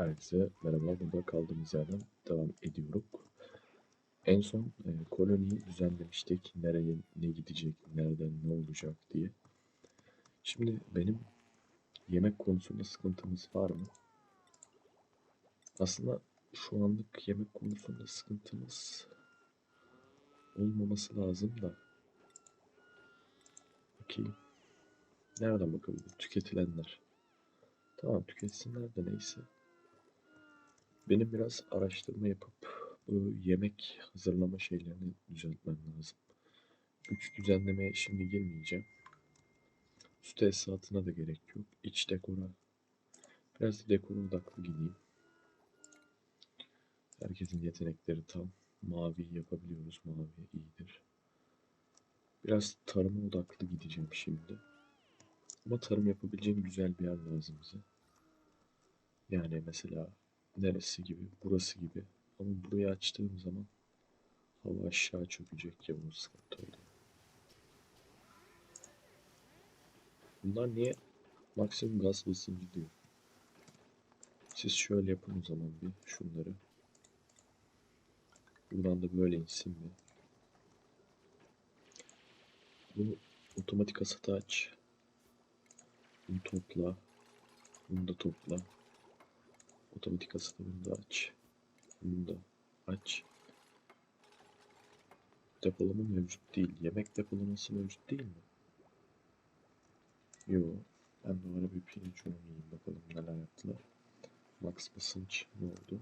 Herkese merhaba. Burada kaldığımız yerden devam ediyoruz. En son e, koloniyi düzenlemiştik. Nereye ne gidecek, nereden ne olacak diye. Şimdi benim yemek konusunda sıkıntımız var mı? Aslında şu anlık yemek konusunda sıkıntımız olmaması lazım da. Bakayım. Nereden bakabilirim? Tüketilenler. Tamam tüketsinler de neyse. Benim biraz araştırma yapıp bu yemek hazırlama şeylerini düzeltmem lazım. Güç düzenlemeye şimdi girmeyeceğim. Su tesisatına da gerek yok. İç dekora. Biraz dekora odaklı gideyim. Herkesin yetenekleri tam. Mavi yapabiliyoruz. Mavi iyidir. Biraz tarıma odaklı gideceğim şimdi. Ama tarım yapabileceğim güzel bir yer lazım bize. Yani mesela neresi gibi, burası gibi. Ama burayı açtığım zaman hava aşağı çökecek ya bu sıkıntı oluyor. Bunlar niye maksimum gaz basıncı diyor. Siz şöyle yapın o zaman bir şunları. Buradan da böyle insin mi? Bunu otomatik asata aç. Bunu topla. Bunu da topla. Otomatik asıtı bunu da aç. Bunu da aç. Depolama mevcut değil. Yemek depolaması mevcut değil mi? Yo. Ben de ara bir pirinç unu yiyeyim bakalım neler yaptılar. Max basınç ne oldu?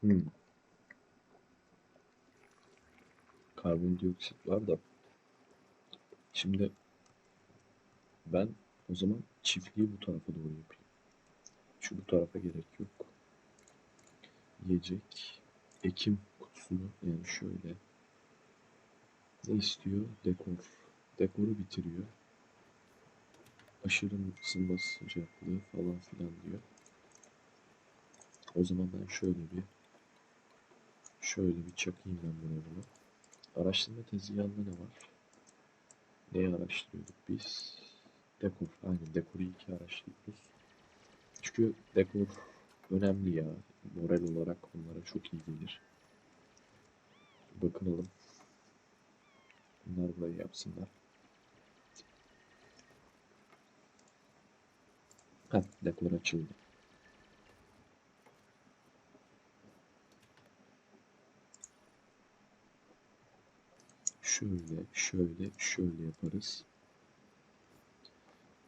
Hmm. Karbondioksit var da şimdi ben o zaman çiftliği bu tarafa doğru yapayım. Şu bu tarafa gerek yok. Yiyecek. Ekim kutusunu yani şöyle. Ne istiyor? Dekor. Dekoru bitiriyor. Aşırı ısınma sıcaklığı falan filan diyor. O zaman ben şöyle bir şöyle bir çakayım ben buna bunu. Araştırma tezgahında ne var? Neyi araştırıyorduk biz? Dekor. Aynen dekoru iki araştırıyoruz. Çünkü dekor önemli ya. Moral olarak onlara çok iyi gelir. Bakınalım. Bunlar burayı yapsınlar. Heh, dekor açıldı. Şöyle, şöyle, şöyle yaparız.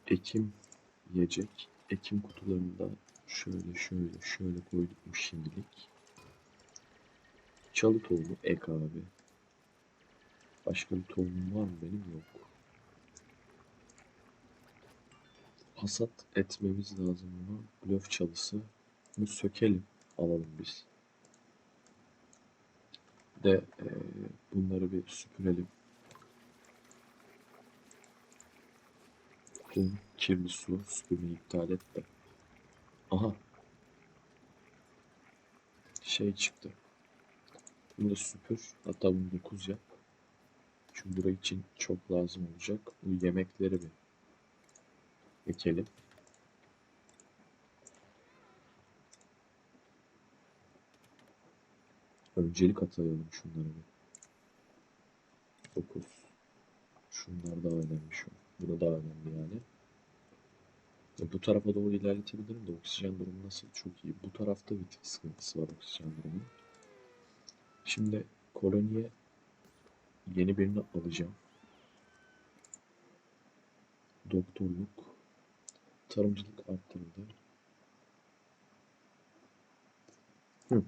Ekim yiyecek. Ekim kutularında şöyle, şöyle, şöyle koyduk şimdilik. Çalı tohumu ek abi. Başka bir tohumum var mı benim? Yok. Hasat etmemiz lazım bunu. Blöf çalısı. Bunu sökelim. Alalım biz. De eee, bunları bir süpürelim. Tüm kirli su süpürmeyi iptal et de. Aha. Şey çıktı. Bunu da süpür. Hatta bunu 9 yap. Çünkü buraya için çok lazım olacak. Bu yemekleri bir ekelim. Öncelik atayalım şunlara bir. 9. Şunlar daha önemli şu. an. Bu da daha önemli yani. Bu tarafa doğru ilerletebilirim de oksijen durumu nasıl? Çok iyi. Bu tarafta bir tık sıkıntısı var oksijen durumu. Şimdi koloniye yeni birini alacağım. Doktorluk, tarımcılık arttırıldı. Hı.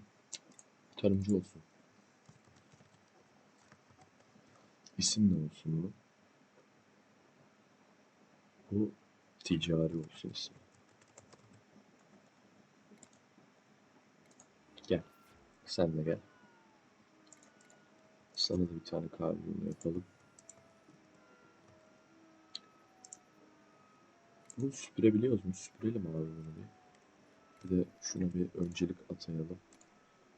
Tarımcı olsun. İsim ne olsun bu? Bu ticari olsun ismi. Gel. Sen de gel. Sana da bir tane kahve yapalım. Bunu süpürebiliyoruz mu? Süpürelim abi bunu bir. Bir de şuna bir öncelik atayalım.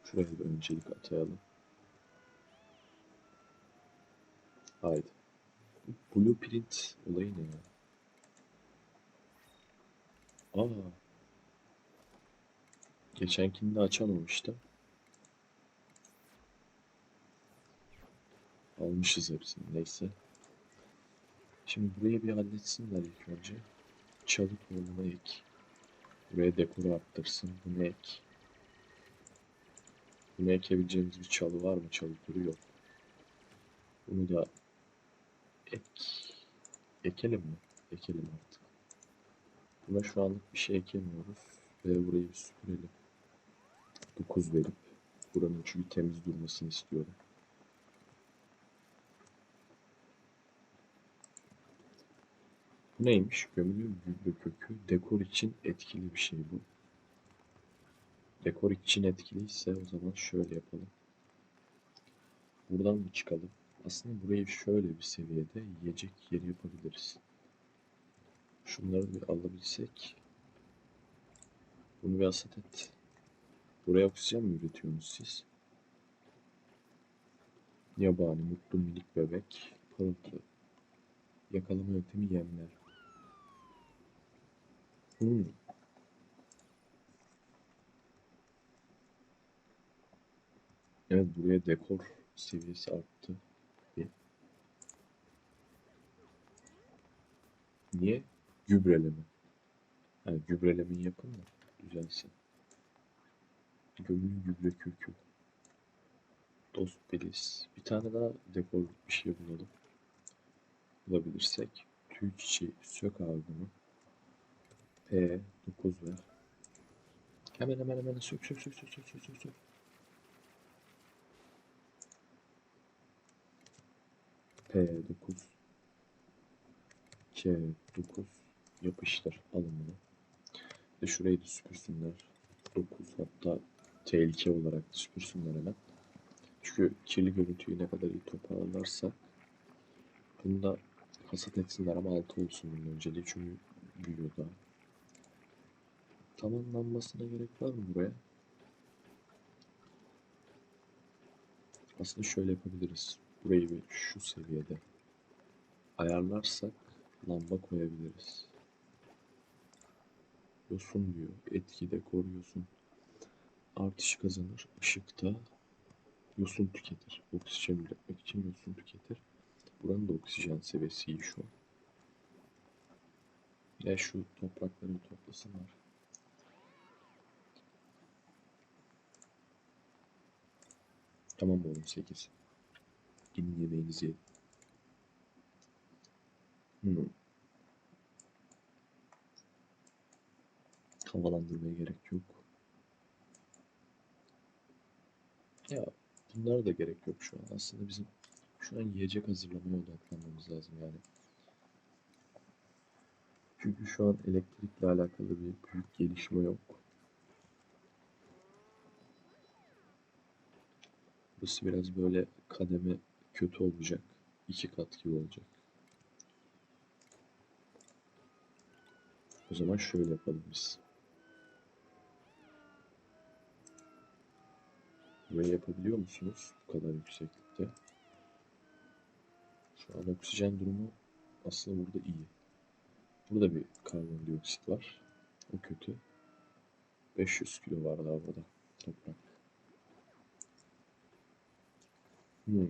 Şuraya bir öncelik atayalım. Haydi. Blueprint olayı ne ya? Aa, Geçenkinde açamamıştım. Almışız hepsini neyse. Şimdi burayı bir halletsinler ilk önce. Çalı koluna ek. Buraya dekoru arttırsın. Bunu ek. Bunu ekebileceğimiz bir çalı var mı? Çalı türü yok. Bunu da ek. Ekelim mi? Ekelim artık. Buna şu anlık bir şey ekemiyoruz. Ve burayı bir süpürelim. 9 verip buranın çünkü temiz durmasını istiyorum. Bu neymiş? Gömülü gübre kökü. Dekor için etkili bir şey bu. Dekor için etkiliyse o zaman şöyle yapalım. Buradan mı çıkalım? Aslında burayı şöyle bir seviyede yiyecek yeri yapabiliriz. Şunları bir alabilsek. Bunu bir hasat et. Buraya oksijen mi üretiyorsunuz siz? Yabani, mutlu minik bebek, parıltı. Yakalama yöntemi yemler. Hmm. Evet buraya dekor seviyesi arttı. Niye? Gübreleme. Ha, gübrelemeyi yapın da güzelsin. Gönül gübre kökü. Dost beliz. Bir tane daha dekor bir şey bulalım. Bulabilirsek. Tüy çiçeği sök ağzını. P 9 ver. Hemen hemen hemen sök sök sök sök sök sök sök. sök. P9 Q9 yapıştır. Alın. Ve şurayı da süpürsünler. 9 hatta tehlike olarak süpürsünler hemen. Çünkü kirli görüntüyü ne kadar iyi toparlarsak bunu da hasat etsinler ama 6 olsun bunun önceliği çünkü büyüyor daha. Tamamlanmasına gerek var mı buraya? Aslında şöyle yapabiliriz. Burayı bir şu seviyede ayarlarsak lamba koyabiliriz. Yosun diyor. Etkide koruyorsun. Artış kazanır. Işıkta yosun tüketir. Oksijen üretmek için yosun tüketir. Buranın da oksijen seviyesi iyi şu an. Ya şu toprakları toplasınlar. Tamam oğlum 8. Gidin yemeğinizi yiyin. Hmm. Havalandırmaya gerek yok. Ya bunlara da gerek yok şu an. Aslında bizim şu an yiyecek hazırlamaya odaklanmamız lazım yani. Çünkü şu an elektrikle alakalı bir büyük gelişme yok. Burası biraz böyle kademe kötü olacak. İki kat gibi olacak. O zaman şöyle yapalım biz. Burayı yapabiliyor musunuz bu kadar yükseklikte? Şu an oksijen durumu aslında burada iyi. Burada bir karbondioksit var. O kötü. 500 kilo var daha burada toprak. Hmm.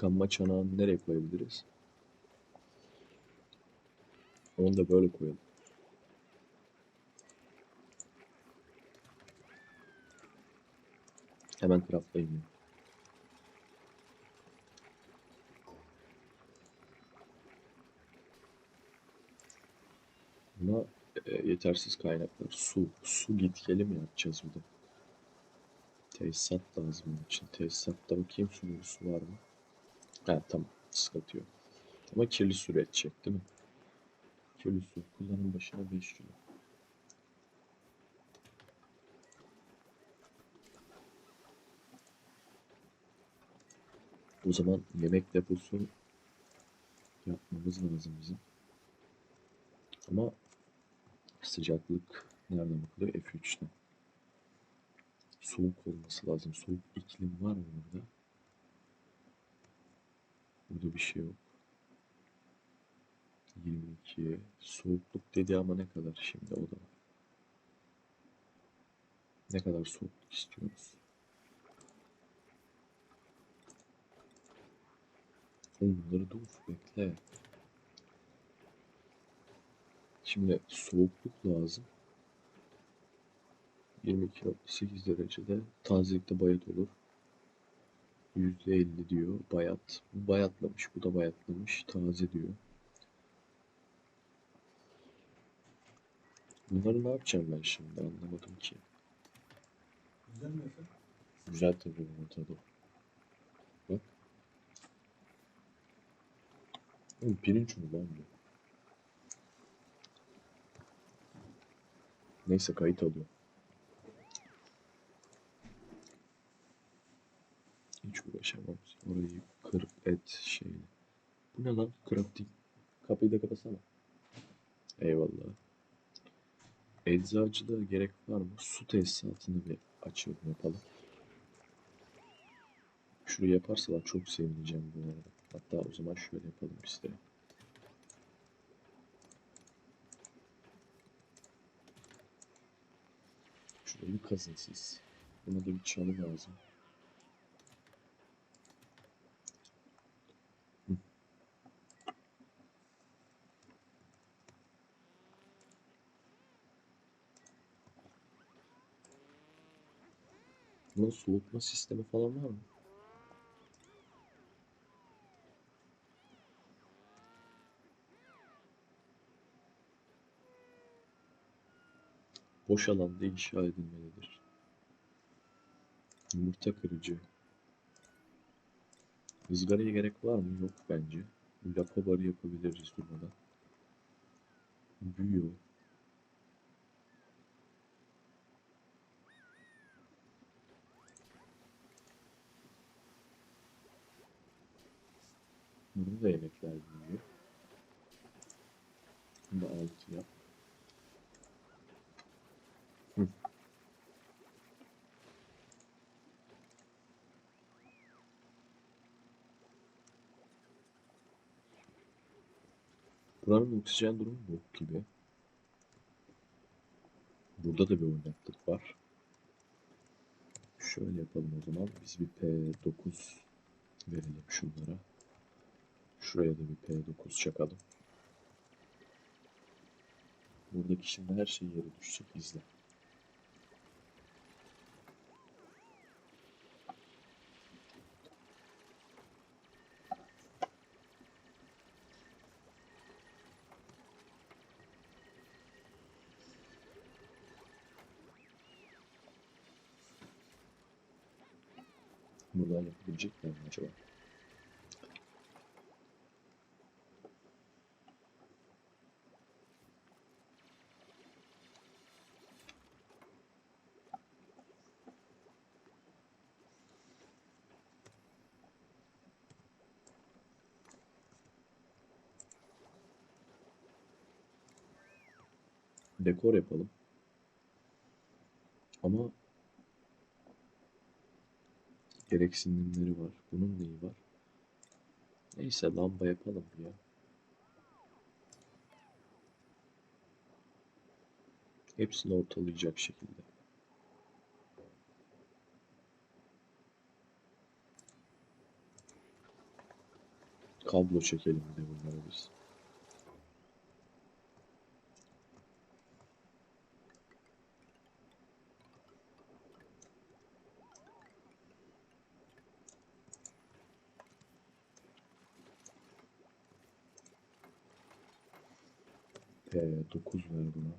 Gamma çanağını nereye koyabiliriz? Onu da böyle koyalım. Hemen craftlayayım. ya. Buna e, yetersiz kaynaklar. Su. Su git geli mi yapacağız bir de? Tesisat lazım bunun için. Tesisatta bakayım su var mı? Ha tamam. Sıkıntı yok. Ama kirli su üretecek değil mi? Kirli su. Kullanım başına 5 kilo. O zaman yemek deposu yapmamız lazım bizim. Ama Sıcaklık nereden bakılıyor? F3'ten. Soğuk olması lazım. Soğuk iklim var mı burada? Burada bir şey yok. 22. Soğukluk dedi ama ne kadar şimdi o da var. Ne kadar soğukluk istiyoruz? Oğlum bunları dur bekle. Şimdi soğukluk lazım. 22.8 derecede tazelikte bayat olur. %50 diyor bayat. Bayatlamış, bu da bayatlamış. Taze diyor. Bunları ne yapacağım ben şimdi anlamadım ki. Güzel mi efendim? Güzel tabii bunun tadı. Bak. Oğlum pirinç mi lan bu? Neyse kayıt alıyor. Hiç uğraşamam. Orayı kır et şeyle. Bu ne lan? Crafting. Kapıyı da kapasana. Eyvallah. Eczacılığa gerek var mı? Su tesisatını bir açalım yapalım. Şurayı yaparsalar çok sevineceğim bu arada. Hatta o zaman şöyle yapalım de. Şurayı kazın siz. Buna da bir çalı lazım. Bunun soğutma sistemi falan var mı? Boş alanda inşa edilmelidir. Yumurta kırıcı. Izgaraya gerek var mı? Yok bence. Lapa barı yapabiliriz durmadan. Büyüyor. Burada da yemekler büyüyor. Bunu da altı yap. Buranın oksijen durumu yok gibi. Burada da bir oynaklık var. Şöyle yapalım o zaman. Biz bir P9 verelim şunlara. Şuraya da bir P9 çakalım. Buradaki şimdi her şey yere düşecek. izle. Buradan yapabilecekler mi acaba? Dekor yapalım. Ama gereksinimleri var. Bunun neyi var? Neyse lamba yapalım ya. Hepsini ortalayacak şekilde. Kablo çekelim de bunlara biz. Ee, 9 ver buna.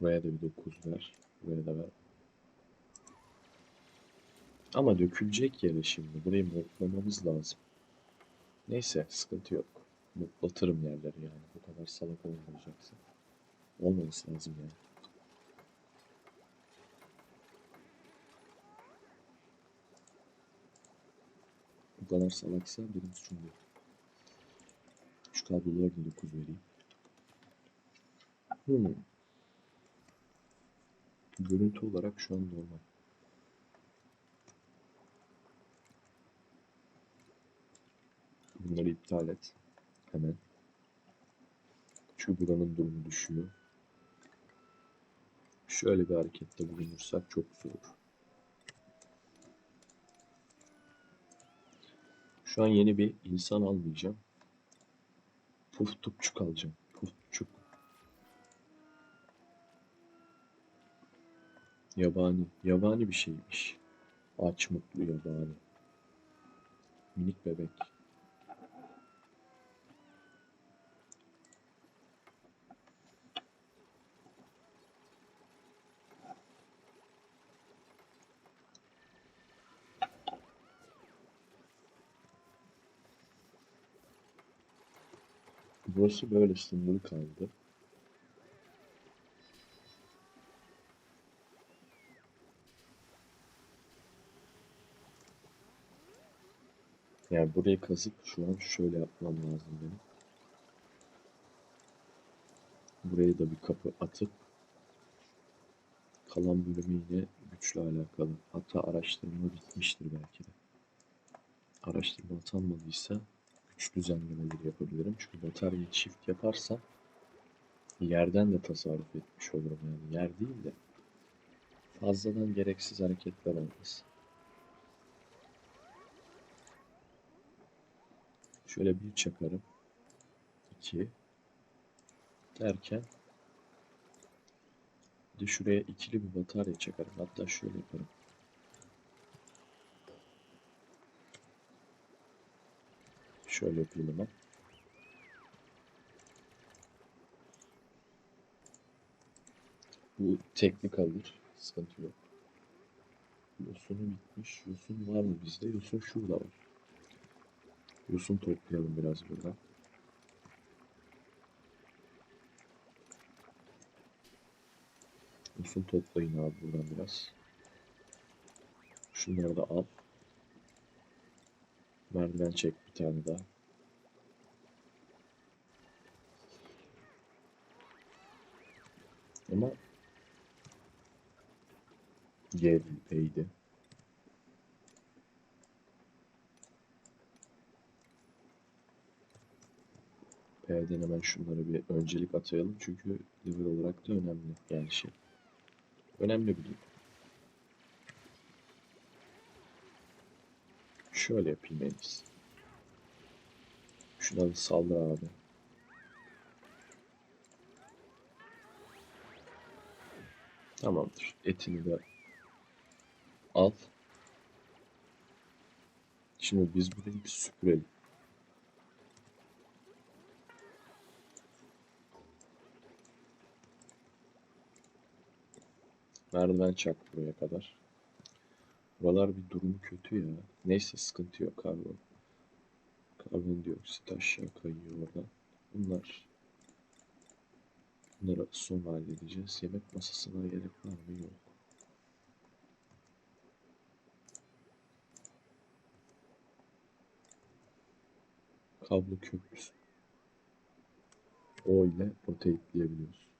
Buraya da bir 9 ver. Buraya da ver. Ama dökülecek yere şimdi. Burayı modlamamız lazım. Neyse sıkıntı yok. Mutlatırım yerleri yani. Bu kadar salak olmayacaksa. Olmaması lazım yani. Bu kadar salaksa benim suçum değil. Şu kabloları da 9 vereyim. Hmm. Görüntü olarak şu an normal. Bunları iptal et. Hemen. Çünkü buranın durumu düşüyor. Şöyle bir harekette bulunursak çok olur. Şu an yeni bir insan almayacağım. Puf tupçuk alacağım. Puf Yabani. Yabani bir şeymiş. Aç mutlu yabani. Minik bebek. Burası böyle sınırlı kaldı. Yani burayı kazıp şu an şöyle yapmam lazım benim. Buraya da bir kapı atıp kalan bölümü yine güçle alakalı. Hatta araştırma bitmiştir belki de. Araştırma atanmadıysa güç düzenlemeleri yapabilirim. Çünkü bataryayı çift yaparsam yerden de tasarruf etmiş olurum yani. Yer değil de fazladan gereksiz hareketler olmaz. Şöyle bir çakarım. iki derken bir de şuraya ikili bir batarya çakarım. Hatta şöyle yaparım. Şöyle yapayım hemen. Bu teknik alır. Sıkıntı yok. Yosunu bitmiş. Yosun var mı bizde? Yosun şurada var. Yosun toplayalım biraz buradan. Yosun toplayın abi buradan biraz. Şunları da al. Merdiven çek bir tane daha. Ama gerideydi. P'den hemen şunları bir öncelik atayalım çünkü level olarak da önemli yani şey. Önemli bir durum. Şöyle yapayım en iyisi. Şuna bir saldır abi. Tamamdır. Etini de al. Şimdi biz burayı bir süpürelim. Merdiven çak buraya kadar. Buralar bir durumu kötü ya. Neyse sıkıntı yok karbon. Karbondioksit aşağı kayıyor oradan. Bunlar Bunları sonra halledeceğiz. Yemek masasına gerek var mı? Yok. Kablo köprüsü. O ile rotate'leyebiliyoruz.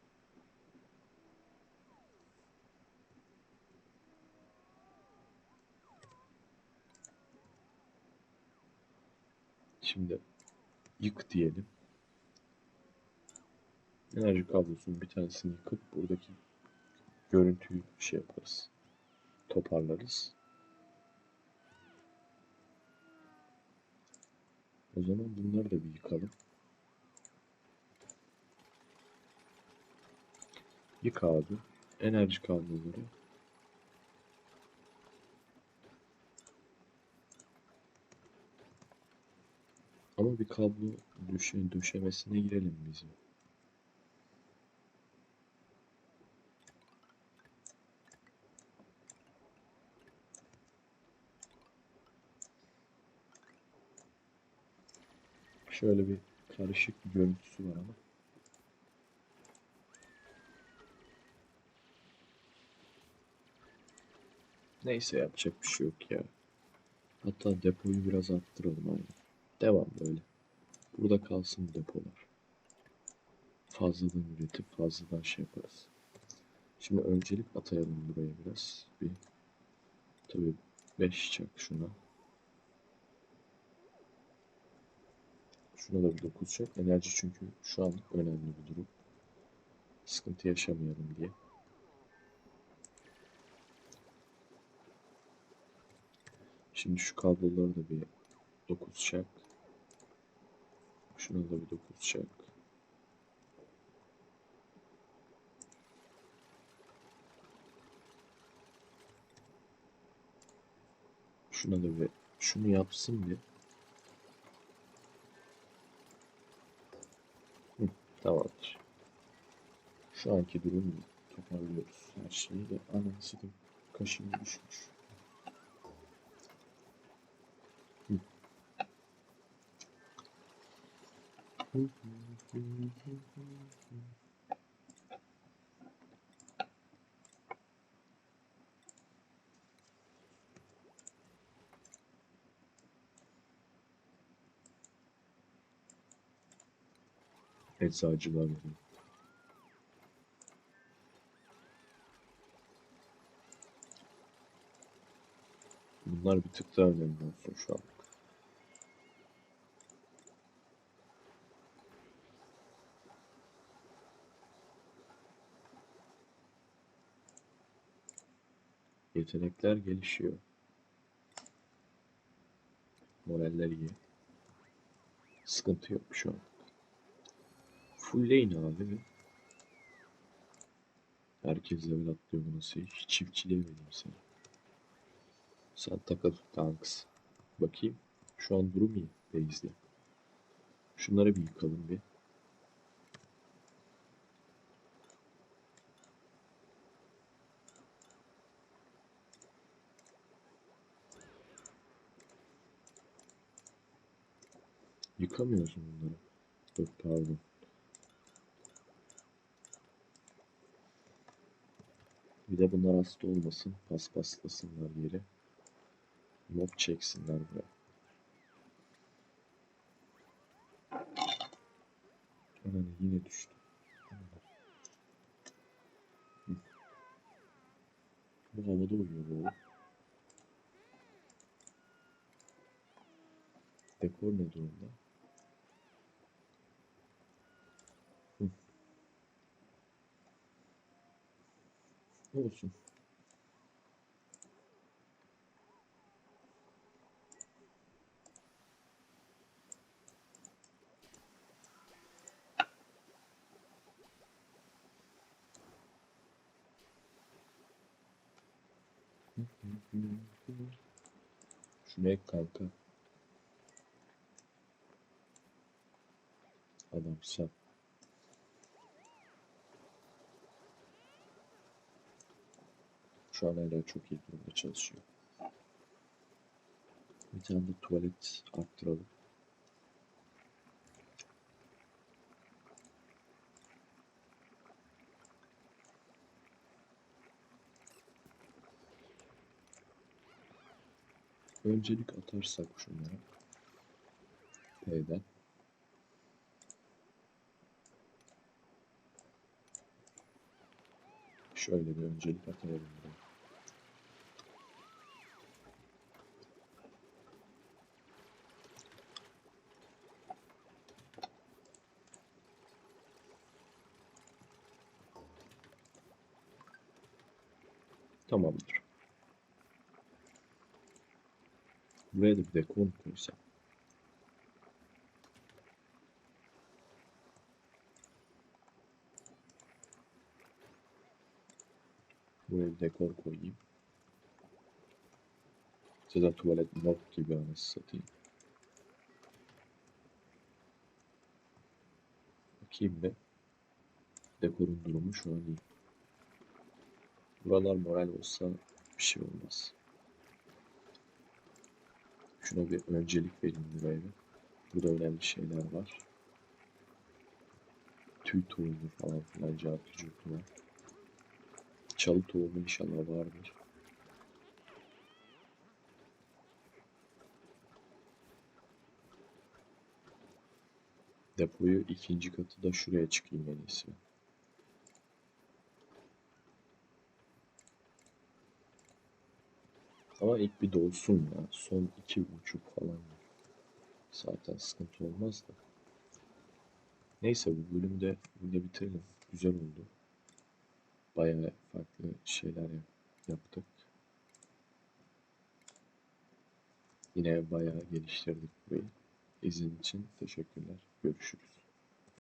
Şimdi yık diyelim. Enerji kablosunun bir tanesini yıkıp buradaki görüntüyü şey yaparız. Toparlarız. O zaman bunları da bir yıkalım. Yık abi. Enerji kabloları. Ama bir kablo düşe, döşemesine girelim bizim. Şöyle bir karışık bir görüntüsü var ama. Neyse yapacak bir şey yok ya. Hatta depoyu biraz arttıralım abi. Devam böyle. Burada kalsın depolar. fazladan üretip fazladan şey yaparız. Şimdi öncelik atayalım buraya biraz. Bir tabii 5 çak şuna. Şuna da bir 9 çak. Enerji çünkü şu an önemli bir durum. Sıkıntı yaşamayalım diye. Şimdi şu kabloları da bir 9 çak. Şuna da bir 9 çak. Şuna da bir şunu yapsın bir. Hı, tamamdır. Şu anki durum toparlıyoruz her şeyi de anasını kaşım düşmüş. Eczacılar dedi. Bunlar bir tık daha önemli olsun şu an. Yetenekler gelişiyor. Moraller iyi. Sıkıntı yok şu an. Full lane abi. mi? Herkes level atlıyor bu nasıl iş? Çiftçiliğe vereyim seni. Sen takıl tanks. Bakayım. Şu an durum iyi. Base'de. Şunları bir yıkalım bir. Yıkamıyoruz bunları? Dur pardon. Bir de bunlar hasta olmasın. Paspaslasınlar yeri. Mob çeksinler buraya. Ananı yine düştü. Bu havada uyuyor bu. Dekor ne durumda? Olsun. Şunu ek kanka. Adam sen. Şu an hala çok iyi durumda çalışıyor. Bir tane de tuvalet arttıralım. Öncelik atarsak şunlara. P'den. Şöyle bir öncelik atayalım buraya. Tamamdır. Buraya da bir dekor mu koysam? Buraya bir dekor koyayım. Zaten tuvalet nok gibi anasını satayım. Bakayım bir. Dekorun durumu şu an iyi. Buralar moral olsa bir şey olmaz. Şuna bir öncelik vereyim buraya. Burada önemli şeyler var. Tüy tohumu falan filan curtu var. Çalı tohumu inşallah vardır. Depoyu ikinci katı da şuraya çıkayım en iyisi. Ama ilk bir dolsun ya. Son iki buçuk falan. Zaten sıkıntı olmaz da. Neyse bu bölümü de burada bitirelim. Güzel oldu. Bayağı farklı şeyler yap- yaptık. Yine bayağı geliştirdik burayı. İzin için teşekkürler. Görüşürüz.